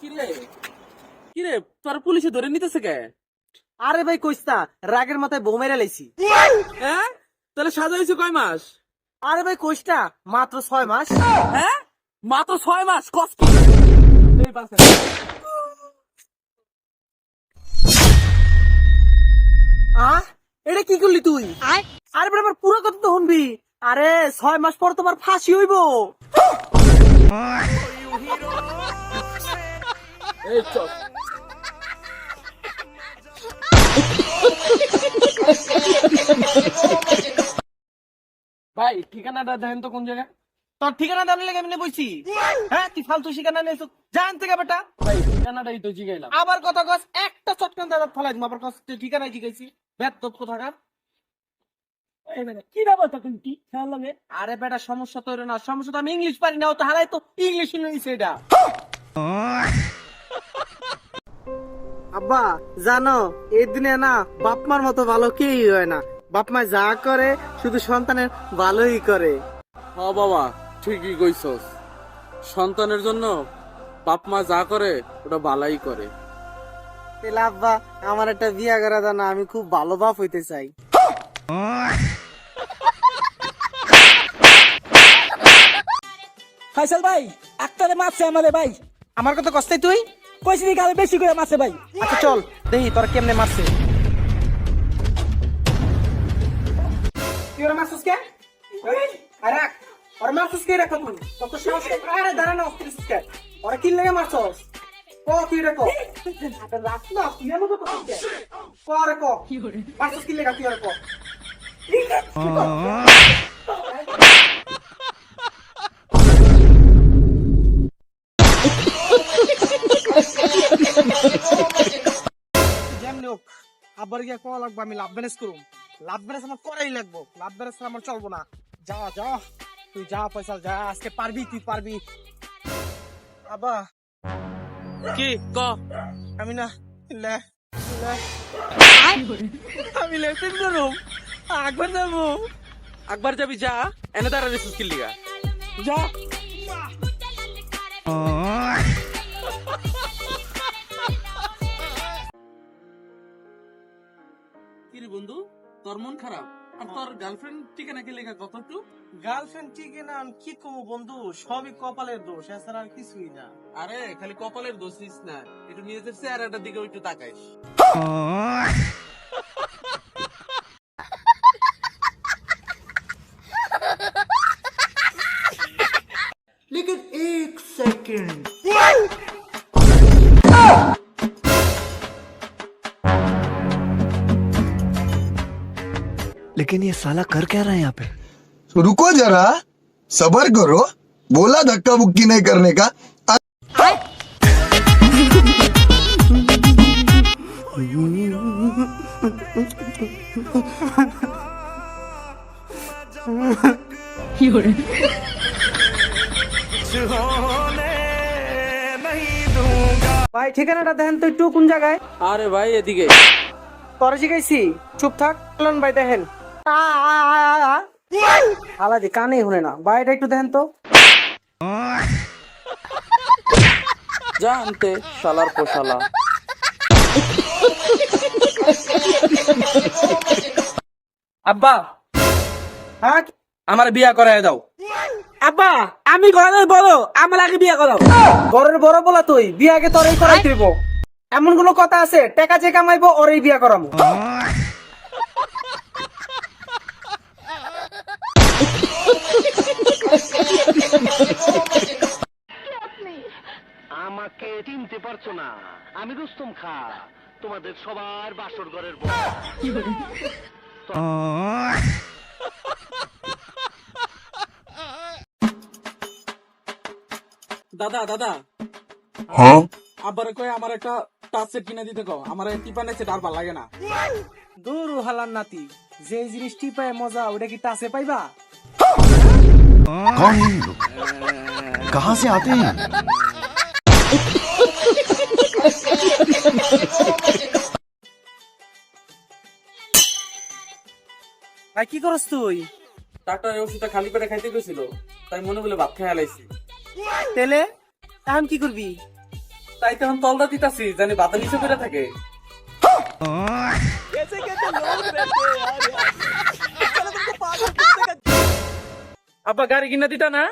কিরে? কিরে তোর পুলিশে ধরে নিতেছে কে? আরে ভাই কইস্তা রাগের মাথায় বউ মেরে লাইছি। হ্যাঁ? তাহলে সাজা হয়েছে কয় মাস? আরে ভাই কইস্তা মাত্র ছয় মাস। হ্যাঁ? মাত্র ছয় মাস কস কি? আ? এটা কি করলি তুই? আরে বেটা আমার পুরো কথা তো শুনবি। আরে ছয় মাস পর তোমার ফাঁসি হইব। এই চল ভাই ঠিকানাটা দেন তো কোন জায়গায়? তোর ঠিকানা লেগে আমি বইছি। হ্যাঁ তুই ফালতু ঠিকানা নিয়েছ জান থেকে বেটা। ভাই ঠিকানাটাই তো জিগাইলাম। আবার কথা কস একটা চটকান দাদা ফলাই দিম আবার কস তুই ঠিকানা জিগাইছি। ব্যাট তোর কোথাকার? কি তখন কি? খেয়াল লাগে? আরে বেটা সমস্যা তো না সমস্যা তো আমি ইংলিশ পারি না ও তো হালাই তো ইংলিশ শুনেছি এটা। আব্বা জানো এই দিনে না বাপ মার মতো ভালো কেউই হয় না। বাপ মা যা করে শুধু সন্তানের ভালোই করে। হ বাবা ঠিকই কইছস। সন্তানের জন্য বাপ মা যা করে ওটা বালাই করে। তাহলে আব্বা আমার একটা বিয়া করা দাও না আমি খুব ভালো বাপ হইতে চাই। ফাইসাল ভাই একটারে মারছে আমারে ভাই। আমার কথা কষ্টাই তুই? কইছি নি গালে বেশি করে মারছে ভাই? আচ্ছা চল দেখি তোর কেমনে মারছে। তুই ওরা মারছিস কে? আরে ওরা মারছিস কে রাখো তুই কত সাহস আরে দাঁড়া না অস্ত্রিস কে? ওরা কি লাগে মারছস? ক তুই আরে রাখ না তুই এমন তো করছিস কে? ক রে ক? মারছস কি? লাগে তুই রে আবার গিয়ে কল লাগবে আমি লাভ ব্যালেন্স করুম। লাভ ব্যালেন্স আমার করাই লাগবো। লাভ ব্যালেন্স আমার চলবো না। যা যা তুই যা পয়সা যা আজকে পারবি তুই পারবি। আবা। কি? ক? আমি না লে লে। আমি লেফটেন করুম। একবার যাব। একবার যাবি যা। এনে রিসুস কি লিগা যা। তোর মন খারাপ? আর তোর গার্লফ্রেন্ড ঠিকানা কি লেখা? কতটু গার্লফ্রেন্ড ঠিক না আমি কি কমু বন্ধু? সবই কপালের দোষ এছাড়া আর কিছুই না। আরে খালি কপালের দোষ দিস না। একটু নিজেদের চেহারাটার দিকে একটু তাকাইস। लेकिन ये साला कर क्या रहा है यहाँ पे तो रुको जरा सबर करो बोला धक्का बुक्की नहीं करने का ভাই ঠিকানাটা দেখেন তো একটু কোন জায়গায় আরে ভাই এদিকে তোর শিখাইছি চুপ থাক চলুন ভাই দেখেন আলাদি কানে শুনে না ভাইটা একটু দেখেন তো। জানতে শালার পোশালা। আব্বা হ্যাঁ? আমার বিয়া করায় দাও। আব্বা আমি ঘরে বড় আমার আগে বিয়া করাও বড়ের বড় বলা তুই বিয়াকে আগে তোরই করাই দিব এমন কোন কথা আছে টাকা যে কামাইবো ওরই বিয়া করামু। আমাকে চিনতে পারছ না। আমি রুস্তম খা তোমাদের সবার বাসর ঘরের দাদা দাদা। আবার আব্বারে কই আমার একটা টাচ সেট কিনে দিতে কও। আমার টিপানে সেট আর ভালো লাগে না। দূর হালার নাতি যে জিনিস টিপায় মজা ওটা কি টাসে পাইবা? कौन है ये लोग कहाँ से आते हैं ভাই কি করস তুই ডাক্তার এই ওষুধটা খালি পেটে খাইতে গেছিল তাই মনে বলে ভাত খেয়ে আলাইছি তেলে এখন কি করবি তাই তখন তলদা দিতাছি জানি বাতা নিচে করে থাকে আব্বা গাড়ি কিনা দিতা না?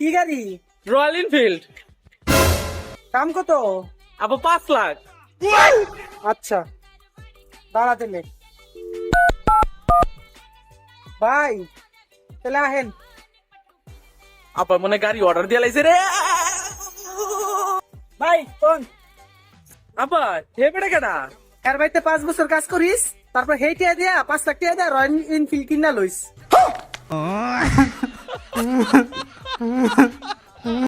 কি গাড়ি? রয়্যাল এনফিল্ড দাম কত? আব্বা পাঁচ লাখ। আচ্ছা দাঁড়া তেলে ভাই তাহলে আহেন আব্বা মনে হয় গাড়ি অর্ডার দিয়ে লাইছে রে। ভাই কোন আব্বা হে বেটা কেডা? এর বাড়িতে পাঁচ বছর কাজ করিস তারপর হেইটিয়া দিয়া পাঁচ লাখ টাকা দিয়া রয়্যাল এনফিল্ড কিনা লইস। 嗯哼嗯哼